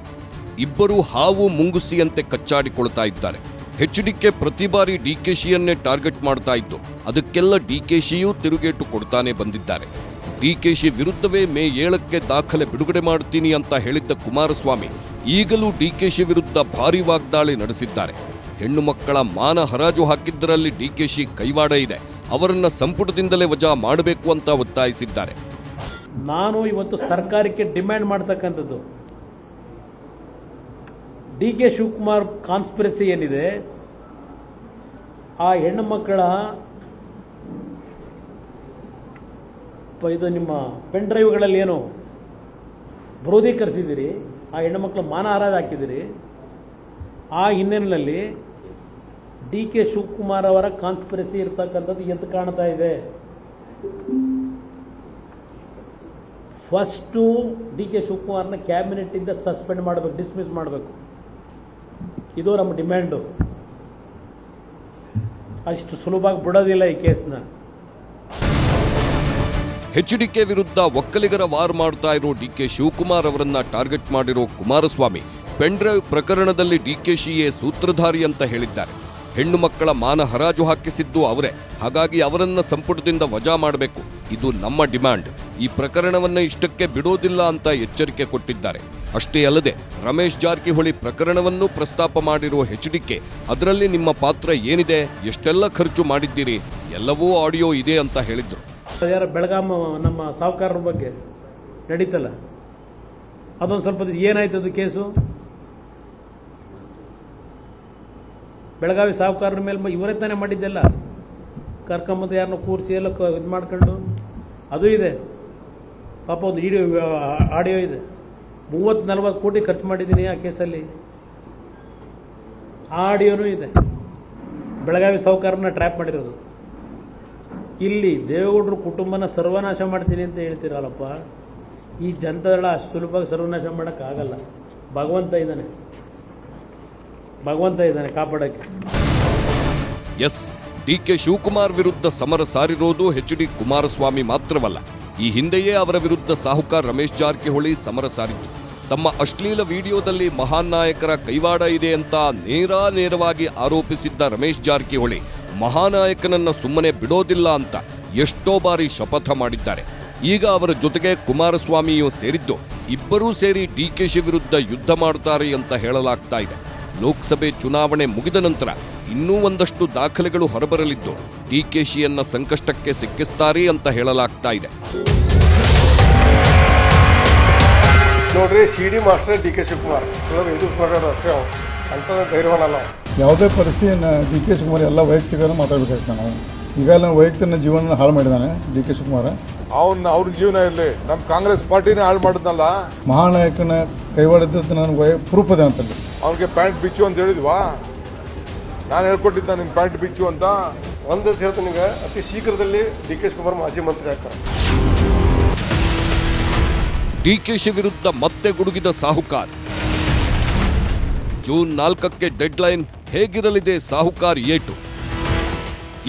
[SPEAKER 4] ಇಬ್ಬರೂ ಹಾವು ಮುಂಗುಸಿಯಂತೆ ಕಚ್ಚಾಡಿಕೊಳ್ತಾ ಇದ್ದಾರೆ. ಎಚ್ಡಿಕೆ ಪ್ರತಿ ಬಾರಿ ಡಿಕೆಶಿಯನ್ನೇ ಟಾರ್ಗೆಟ್ ಮಾಡ್ತಾ ಇದ್ದು, ಅದಕ್ಕೆಲ್ಲ ಡಿಕೆಶಿಯೂ ತಿರುಗೇಟು ಕೊಡ್ತಾನೆ ಬಂದಿದ್ದಾರೆ. ಡಿಕೆಶಿ ವಿರುದ್ಧವೇ ಮೇ ಏಳಕ್ಕೆ ದಾಖಲೆ ಬಿಡುಗಡೆ ಮಾಡ್ತೀನಿ ಅಂತ ಹೇಳಿದ್ದ ಕುಮಾರಸ್ವಾಮಿ ಈಗಲೂ ಡಿಕೆಶಿ ವಿರುದ್ಧ ಭಾರಿ ವಾಗ್ದಾಳಿ ನಡೆಸಿದ್ದಾರೆ. ಹೆಣ್ಣು ಮಕ್ಕಳ ಮಾನ ಹರಾಜು ಹಾಕಿದ್ದರಲ್ಲಿ ಡಿಕೆಶಿ ಕೈವಾಡ ಇದೆ. ಅವರನ್ನ ಸಂಪುಟದಿಂದಲೇ ವಜಾ ಮಾಡಬೇಕು ಅಂತ ಒತ್ತಾಯಿಸಿದ್ದಾರೆ.
[SPEAKER 2] ನಾನು ಇವತ್ತು ಸರ್ಕಾರಕ್ಕೆ ಡಿಮ್ಯಾಂಡ್ ಮಾಡ್ತಕ್ಕಂಥದ್ದು. ಡಿ ಕೆ ಶಿವಕುಮಾರ್ ಕಾನ್ಸ್ಪಿರಸಿ ಏನಿದೆ? ಆ ಹೆಣ್ಣು ಮಕ್ಕಳ ಇದು ನಿಮ್ಮ ಪೆನ್ ಡ್ರೈವ್ಗಳಲ್ಲಿ ಏನು ಬ್ರೋಧೀಕರಿಸಿದ್ದೀರಿ ಆ ಹೆಣ್ಣು ಮಕ್ಕಳು ಮಾನ ಆರಾಧ ಹಾಕಿದ್ದೀರಿ. ಆ ಹಿನ್ನೆಲೆಯಲ್ಲಿ ಡಿ ಕೆ ಶಿವಕುಮಾರ್ ಅವರ ಕಾನ್ಸ್ಪಿರಸಿ ಇರ್ತಕ್ಕಂಥದ್ದು ಎದ್ದು ಕಾಣ್ತಾ ಇದೆ? ಫಸ್ಟು ಡಿ ಕೆ ಶಿವಕುಮಾರ್ನ ಕ್ಯಾಬಿನೆಟ್ಟಿಂದ ಸಸ್ಪೆಂಡ್ ಮಾಡಬೇಕು ಡಿಸ್ಮಿಸ್ ಮಾಡಬೇಕು. ಇದು ನಮ್ಮ ಡಿಮ್ಯಾಂಡು ಅಷ್ಟು ಸುಲಭವಾಗಿ ಬಿಡೋದಿಲ್ಲ ಈ ಕೇಸ್ನ
[SPEAKER 4] ಎಚ್ಡಿಕೆ ವಿರುದ್ಧ ಒಕ್ಕಲಿಗರ ವಾರ್ ಮಾಡ್ತಾ ಇರೋ ಡಿ ಕೆ ಶಿವಕುಮಾರ್ ಅವರನ್ನ ಟಾರ್ಗೆಟ್ ಮಾಡಿರೋ ಕುಮಾರಸ್ವಾಮಿ ಪೆಂಡ್ರೈವ್ ಪ್ರಕರಣದಲ್ಲಿ ಡಿ ಕೆ ಶಿಯೇ ಸೂತ್ರಧಾರಿ ಅಂತ ಹೇಳಿದ್ದಾರೆ. ಹೆಣ್ಣು ಮಕ್ಕಳ ಮಾನ ಹರಾಜು ಹಾಕಿಸಿದ್ದು ಅವರೇ. ಹಾಗಾಗಿ ಅವರನ್ನ ಸಂಪುಟದಿಂದ ವಜಾ ಮಾಡಬೇಕು. ಇದು ನಮ್ಮ ಡಿಮ್ಯಾಂಡ್. ಈ ಪ್ರಕರಣವನ್ನ ಇಷ್ಟಕ್ಕೆ ಬಿಡೋದಿಲ್ಲ ಅಂತ ಎಚ್ಚರಿಕೆ ಕೊಟ್ಟಿದ್ದಾರೆ. ಅಷ್ಟೇ ಅಲ್ಲದೆ ರಮೇಶ್ ಜಾರಕಿಹೊಳಿ ಪ್ರಕರಣವನ್ನು ಪ್ರಸ್ತಾಪ ಮಾಡಿರೋ ಎಚ್ಡಿಕೆ ಅದರಲ್ಲಿ ನಿಮ್ಮ ಪಾತ್ರ ಏನಿದೆ? ಎಷ್ಟೆಲ್ಲ ಖರ್ಚು ಮಾಡಿದ್ದೀರಿ? ಎಲ್ಲವೂ ಆಡಿಯೋ ಇದೆ ಅಂತ ಹೇಳಿದ್ರು.
[SPEAKER 2] ಯಾರ ಬೆಳಗಾಮ ನಮ್ಮ ಸಾಹುಕಾರರ ಬಗ್ಗೆ ನಡೀತಲ್ಲ? ಅದೊಂದು ಸ್ವಲ್ಪ ಏನಾಯ್ತು ಅದು ಕೇಸು? ಬೆಳಗಾವಿ ಸಾಹುಕಾರರ ಮೇಲೆ ಇವರೇ ತಾನೇ ಮಾಡಿದ್ದೆಲ್ಲ? ಕರ್ಕೊಂಬಂದು ಯಾರನ್ನ ಕೂರಿಸಿ ಎಲ್ಲ ಇದು ಮಾಡ್ಕೊಂಡು? ಅದು ಇದೆ. ಪಾಪ ಒಂದು ವಿಡಿಯೋ ಆಡಿಯೋ ಇದೆ. ಮೂವತ್ತು ನಲ್ವತ್ತು ಕೋಟಿ ಖರ್ಚು ಮಾಡಿದ್ದೀನಿ ಆ ಕೇಸಲ್ಲಿ. ಆ ಆಡಿಯೋನೂ ಇದೆ. ಬೆಳಗಾವಿ ಸಾಹುಕಾರನ ಟ್ರ್ಯಾಪ್ ಮಾಡಿರೋದು. ಇಲ್ಲಿ ದೇವೇಗೌಡರು ಕುಟುಂಬನ ಸರ್ವನಾಶ ಮಾಡ್ತೀನಿ ಅಂತ ಹೇಳ್ತೀರಲ್ಲಪ್ಪ, ಈ ಜನತಾದಳ ಅಷ್ಟು ಸುಲಭವಾಗಿ ಸರ್ವನಾಶ ಮಾಡೋಕ್ಕಾಗಲ್ಲ. ಭಗವಂತ ಇದ್ದಾನೆ. ಭಗವಂತ ಇದ್ದಾನೆ ಕಾಪಾಡೋಕ್ಕೆ.
[SPEAKER 4] ಎಸ್ ಡಿ ಕೆ ಶಿವಕುಮಾರ್ ವಿರುದ್ಧ ಸಮರ ಸಾರಿರೋದು ಎಚ್ ಡಿ ಕುಮಾರಸ್ವಾಮಿ ಮಾತ್ರವಲ್ಲ, ಈ ಹಿಂದೆಯೇ ಅವರ ವಿರುದ್ಧ ಸಾಹುಕಾರ ರಮೇಶ್ ಜಾರಕಿಹೊಳಿ ಸಮರ ಸಾರಿದ್ರು ತಮ್ಮ ಅಶ್ಲೀಲ ವಿಡಿಯೋದಲ್ಲಿ ಮಹಾನ್ ನಾಯಕರ ಕೈವಾಡ ಇದೆ ಅಂತ ನೇರ ನೇರವಾಗಿ ಆರೋಪಿಸಿದ್ದ ರಮೇಶ್ ಜಾರಕಿಹೊಳಿ ಮಹಾನಾಯಕನನ್ನ ಸುಮ್ಮನೆ ಬಿಡೋದಿಲ್ಲ ಅಂತ ಎಷ್ಟೋ ಬಾರಿ ಶಪಥ ಮಾಡಿದ್ದಾರೆ. ಈಗ ಅವರ ಜೊತೆಗೆ ಕುಮಾರಸ್ವಾಮಿಯೂ ಸೇರಿದ್ದು ಇಬ್ಬರೂ ಸೇರಿ ಡಿ ಕೆ ಶಿ ವಿರುದ್ಧ ಯುದ್ಧ ಮಾಡುತ್ತಾರೆ ಅಂತ ಹೇಳಲಾಗ್ತಾ ಇದೆ. ಲೋಕಸಭೆ ಚುನಾವಣೆ ಮುಗಿದ ನಂತರ ಇನ್ನೂ ಒಂದಷ್ಟು ದಾಖಲೆಗಳು ಹೊರಬರಲಿದ್ದು ಡಿ ಕೆ ಶಿಯನ್ನ ಸಂಕಷ್ಟಕ್ಕೆ ಸಿಕ್ಕಿಸ್ತಾರೆ ಅಂತ ಹೇಳಲಾಗ್ತಾ ಇದೆ.
[SPEAKER 7] ನೋಡ್ರಿ C D master D K Shivakumar ಇದು ಅಷ್ಟೇ ಅಂತ ಧೈರ್ಯವನಲ್ಲ.
[SPEAKER 3] ಯಾವುದೇ ಪರಿಸ್ಥಿತಿಯನ್ನು ಡಿ ಕೆ ಶಿವಕುಮಾರ್ ಎಲ್ಲ ವೈಯಕ್ತಿಕ ಮಾತಾಡಬೇಕಾಗ್ತದೆ ನಾವು. ಈಗ ನಾನು ವೈಯಕ್ತಿಕ ಜೀವನ ಹಾಳು ಮಾಡಿದ್ದಾನೆ ಡಿ ಕೆ ಶಿವಕುಮಾರ್.
[SPEAKER 7] ಅವನ್ನ ಅವ್ರ ಜೀವನ ಇರಲಿ. ನಮ್ಮ ಕಾಂಗ್ರೆಸ್ ಪಾರ್ಟಿನೇ ಹಾಳು ಮಾಡಿದ್ನಲ್ಲ?
[SPEAKER 3] ಮಹಾನಾಯಕನ ಕೈವಾಡದ್ದು ನನಗೆ ವೈ ಪ್ರೂಫ್ ಅದೇ ಅಂತಲ್ಲಿ
[SPEAKER 7] ಅವ್ರಿಗೆ ಪ್ಯಾಂಟ್ ಬಿಚ್ಚು ಅಂತ ಹೇಳಿದ್ವಾ? ನಾನು ಹೇಳ್ಕೊಟ್ಟಿದ್ದ ನಿನ್ನ ಪ್ಯಾಂಟ್ ಬಿಚ್ಚು ಅಂತ. ಒಂದು ಹೇಳ್ತೀನಿ ನಿಮಗೆ ಅತಿ ಶೀಘ್ರದಲ್ಲಿ ಡಿ ಕೆ ಶಿವಕುಮಾರ್ ಮಾಜಿ ಮಂತ್ರಿ ಆಗ್ತಾರೆ.
[SPEAKER 4] ಶಿ ವಿರುದ್ಧ ಮತ್ತೆ ಗುಡುಗಿದ ಸಾಹುಕಾರ್. ಜೂನ್ ನಾಲ್ಕಕ್ಕೆ ಡೆಡ್ಲೈನ್ ಹೇಗಿರಲಿದೆ ಸಾಹುಕಾರ್ ಏಟು?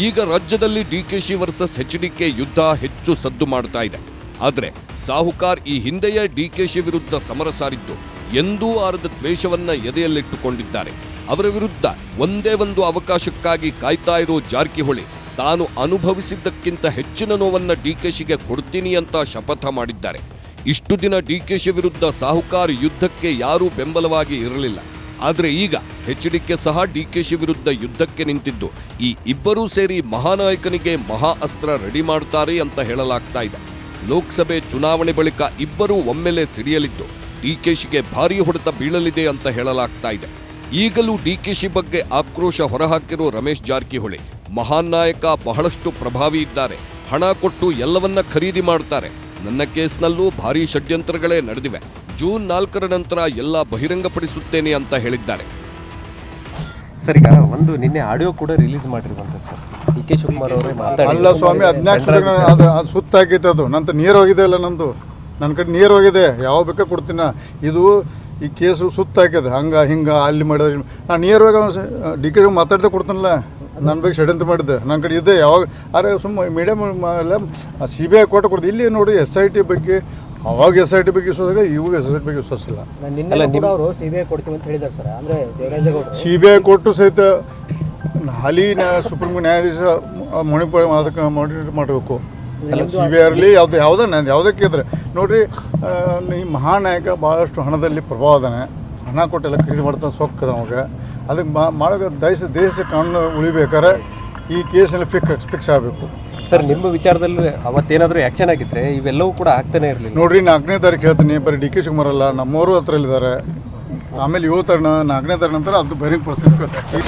[SPEAKER 4] ಈಗ ರಾಜ್ಯದಲ್ಲಿ ಡಿಕೆಶಿ ವರ್ಸಸ್ ಎಚ್ಡಿಕೆ ಯುದ್ಧ ಹೆಚ್ಚು ಸದ್ದು ಮಾಡ್ತಾ ಇದೆ. ಆದರೆ ಸಾಹುಕಾರ್ ಈ ಹಿಂದೆಯೇ ಡಿಕೆಶಿ ವಿರುದ್ಧ ಸಮರ ಸಾರಿದ್ದು, ಎಂದೂ ಆರದ ದ್ವೇಷವನ್ನ ಎದೆಯಲ್ಲಿಟ್ಟುಕೊಂಡಿದ್ದಾರೆ. ಅವರ ವಿರುದ್ಧ ಒಂದೇ ಒಂದು ಅವಕಾಶಕ್ಕಾಗಿ ಕಾಯ್ತಾ ಇರೋ ಜಾರಕಿಹೊಳಿ ತಾನು ಅನುಭವಿಸಿದ್ದಕ್ಕಿಂತ ಹೆಚ್ಚಿನ ನೋವನ್ನ ಡಿಕೆಶಿಗೆ ಕೊಡ್ತೀನಿ ಅಂತ ಶಪಥ ಮಾಡಿದ್ದಾರೆ. ಇಷ್ಟು ದಿನ ಡಿಕೆಶಿ ವಿರುದ್ಧ ಸಾಹುಕಾರ್ ಯುದ್ಧಕ್ಕೆ ಯಾರೂ ಬೆಂಬಲವಾಗಿ ಇರಲಿಲ್ಲ. ಆದರೆ ಈಗ ಎಚ್ ಡಿಕೆ ಸಹ ಡಿಕೆಶಿ ವಿರುದ್ಧ ಯುದ್ಧಕ್ಕೆ ನಿಂತಿದ್ದು. ಈ ಇಬ್ಬರೂ ಸೇರಿ ಮಹಾನಾಯಕನಿಗೆ ಮಹಾ ಅಸ್ತ್ರ ರೆಡಿ ಮಾಡ್ತಾರೆ ಅಂತ ಹೇಳಲಾಗ್ತಾ ಇದೆ. ಲೋಕಸಭೆ ಚುನಾವಣೆ ಬಳಿಕ ಇಬ್ಬರೂ ಒಮ್ಮೆಲೆ ಸಿಡಿಯಲಿದ್ದು. ಡಿಕೆಶಿಗೆ ಭಾರೀ ಹೊಡೆತ ಬೀಳಲಿದೆ ಅಂತ ಹೇಳಲಾಗ್ತಾ ಇದೆ. ಈಗಲೂ ಡಿಕೆಶಿ ಬಗ್ಗೆ ಆಕ್ರೋಶ ಹೊರಹಾಕಿರೋ ರಮೇಶ್ ಜಾರಕಿಹೊಳಿ, ಮಹಾನ್ ನಾಯಕ ಬಹಳಷ್ಟು ಪ್ರಭಾವಿ ಇದ್ದಾರೆ. ಹಣ ಕೊಟ್ಟು ಎಲ್ಲವನ್ನ ಖರೀದಿ ಮಾಡ್ತಾರೆ. ನನ್ನ ಕೇಸ್ನಲ್ಲೂ ಭಾರೀ ಷಡ್ಯಂತ್ರಗಳೇ ನಡೆದಿವೆ. ಜೂನ್ ನಾಲ್ಕರ ನಂತರ ಎಲ್ಲ ಬಹಿರಂಗಪಡಿಸುತ್ತೇನೆ ಅಂತ ಹೇಳಿದ್ದಾರೆ.
[SPEAKER 8] ಸರ್ ಈಗ ಒಂದು ನಿನ್ನೆ ಆಡಿಯೋ ಕೂಡ ರಿಲೀಸ್ ಮಾಡಿರುವಂಥದ್ದು ಸರ್. ಡಿ ಕೆ ಶಿವಕುಮಾರ್ ಅವರೇ ಮಾತಾಡಿ.
[SPEAKER 3] ಅಲ್ಲ ಸ್ವಾಮಿ ಹದಿನಾಲ್ಕು ಅದು ಅದು ಸುತ್ತ ಹಾಕೈತೆ ಅದು. ನಂತರ ನೀರು ಹೋಗಿದೆ ಅಲ್ಲ ನಂದು ನನ್ನ ಕಡೆ ನೀರು ಹೋಗಿದೆ. ಯಾವ ಬೇಕಾ ಕೊಡ್ತೀನಿ? ಇದು ಈ ಕೇಸು ಸುತ್ತಾಕಿದೆ ಹಂಗೆ ಹಿಂಗೆ ಅಲ್ಲಿ ಮಾಡಿದ್ರೆ ನಾನು ನೇರವಾಗಿ ಡಿ ಕೆ ಮಾತಾಡ್ದೆ ಕೊಡ್ತೀನಲ್ಲ. ನನ್ನ ಬಗ್ಗೆ ಷಡ್ಯಂತ್ರ ಮಾಡಿದ್ದೆ. ನನ್ನ ಕಡೆ ಇದೆ. ಯಾವಾಗ ಅರೆ ಸುಮ್ಮ ಮೀಡಿಯಮ್ ಎಲ್ಲ ಸಿ ಬಿ ಐ ಕೊಟ್ಟು ಕೊಡ್ದು. ಇಲ್ಲಿ ನೋಡಿ ಎಸ್ ಐ ಟಿ ಬಗ್ಗೆ ಅವಾಗ ಎಸ್ ಐ ಟಿ ಬಗ್ಗೆ ವಿಶ್ವಾಸ ಇವಾಗ ಎಸ್ ಐ ಟಿ ಬಗ್ಗೆ ವಿಶ್ವಾಸ ಇಲ್ಲ.
[SPEAKER 8] ಅಲ್ಲ ನಿಮ್ಮ
[SPEAKER 9] ಅವರು ಸಿಬಿಐ ಕೊಡ್ತೀವಿ ಅಂತ ಹೇಳಿದ್ದಾರೆ ಸರ್. ಅಂದ್ರೆ ದೇವರಾಜೇಗೌಡರು
[SPEAKER 3] ಸಿ ಬಿ ಐ ಕೊಟ್ಟು ಸಹಿತ ಹಾಲಿ ನ್ಯಾಯ ಸುಪ್ರೀಂ ಕೋರ್ಟ್ ನ್ಯಾಯಾಧೀಶ ಮಣಿಪುರ ಅದಕ್ಕೆ ಮಾನಿಟರ್ ಮಾಡಬೇಕು. ಸಿ ಬಿ ಐ ಇರಲಿ ಯಾವ್ದು ಯಾವುದೇ ನಾನು ಯಾವುದಕ್ಕೆ ಇದ್ರೆ ನೋಡ್ರಿ ಈ ಮಹಾನಾಯಕ ಭಾಳಷ್ಟು ಹಣದಲ್ಲಿ ಪ್ರಭಾವ ಅದಾನೆ ಹಣ ಕೊಟ್ಟೆಲ್ಲ ಖರೀದಿ ಮಾಡ್ತಾನೆ ಸೊಕ್ಕದ ಅವಾಗ ಅದಕ್ಕೆ ಮಾ ಮಾಡೋ ದೇಶ ದೇಶ ಕಾನೂನು ಉಳಿಬೇಕಾದ್ರೆ ಈ ಕೇಸಲ್ಲಿ ಫಿಕ್ಸ್ ಫಿಕ್ಸ್ ಆಗಬೇಕು.
[SPEAKER 8] ಸರ್ ನಿಮ್ಮ ವಿಚಾರದಲ್ಲಿ ಅವತ್ತೇನಾದರೂ ಆ್ಯಕ್ಷನ್ ಆಗಿದ್ರೆ ಇವೆಲ್ಲವೂ ಕೂಡ ಆಗ್ತಾನೆ ಇರಲಿಲ್ಲ.
[SPEAKER 3] ನೋಡ್ರಿ ನಾಲ್ಕನೇ ತಾರೀಕು ಹೇಳ್ತೀನಿ. ಬರೀ ಡಿ ಕೆ ಶಿವಕುಮಾರ್ ಅಲ್ಲ ನಮ್ಮವರು ಹತ್ರ ಇದ್ದಾರೆ ಆಮೇಲೆ ಯುವತರಣ ನಾಲ್ಕನೇ ತಾರೀಕು ನಂತರ ಅದು ಬರೀ ಪರಿಸ್ಥಿತಿ